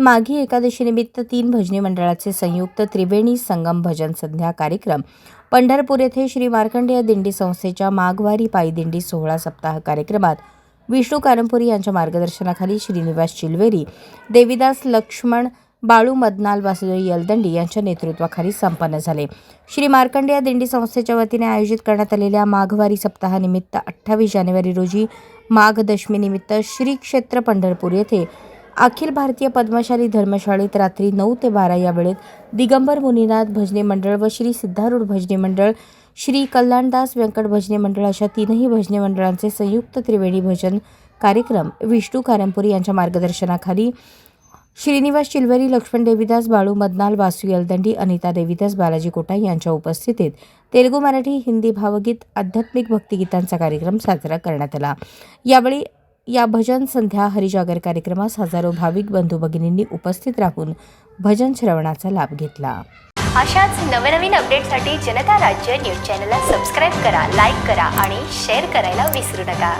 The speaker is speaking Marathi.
माघी एकादशीनिमित्त तीन भजनी मंडळाचे संयुक्त त्रिवेणी संगम भजन संध्या कार्यक्रम. पंढरपूर येथे श्री मार्कंडेय दिंडी संस्थेच्या माघवारी पायी दिंडी सोहळा सप्ताह कार्यक्रमात विष्णू कारंपुरी यांच्या मार्गदर्शनाखाली श्रीनिवास चिलवेरी देविदास लक्ष्मण बाळू मदनाल वासुदेव यलदंडी यांच्या नेतृत्वाखाली संपन्न झाले. श्री मार्कंडेय दिंडी संस्थेच्या वतीने आयोजित करण्यात आलेल्या माघवारी सप्ताहानिमित्त अठ्ठावीस जानेवारी रोजी माघदशमीनिमित्त श्री क्षेत्र पंढरपूर येथे अखिल भारतीय पद्मशाली धर्मशाळेत रात्री नऊ ते बारा या वेळेत दिगंबर मुनीनाथ भजनी मंडळ व श्री सिद्धारूढ भजनी मंडळ श्री कल्याणदास व्यंकट भजनी मंडळ अशा तीनही भजनी मंडळांचे संयुक्त त्रिवेणी भजन कार्यक्रम विष्णू कारंपुरी यांच्या मार्गदर्शनाखाली. श्रीनिवास चिलवेरी लक्ष्मण देवीदास बाळू मदनाल वासू यलदंडी अनिता देवीदास बालाजी कोटा यांच्या उपस्थितीत तेलुगू मराठी हिंदी भावगीत आध्यात्मिक भक्तिगीतांचा कार्यक्रम साजरा करण्यात आला. यावेळी या भजन संध्या हरिजागर कार्यक्रमास हजारो भाविक बंधू भगिनींनी उपस्थित राहून भजन श्रवणाचा लाभ घेतला. अशाच नवनवीन अपडेटसाठी जनता राज्य न्यूज चॅनलला सबस्क्राईब करा लाईक करा आणि शेअर करायला विसरू नका.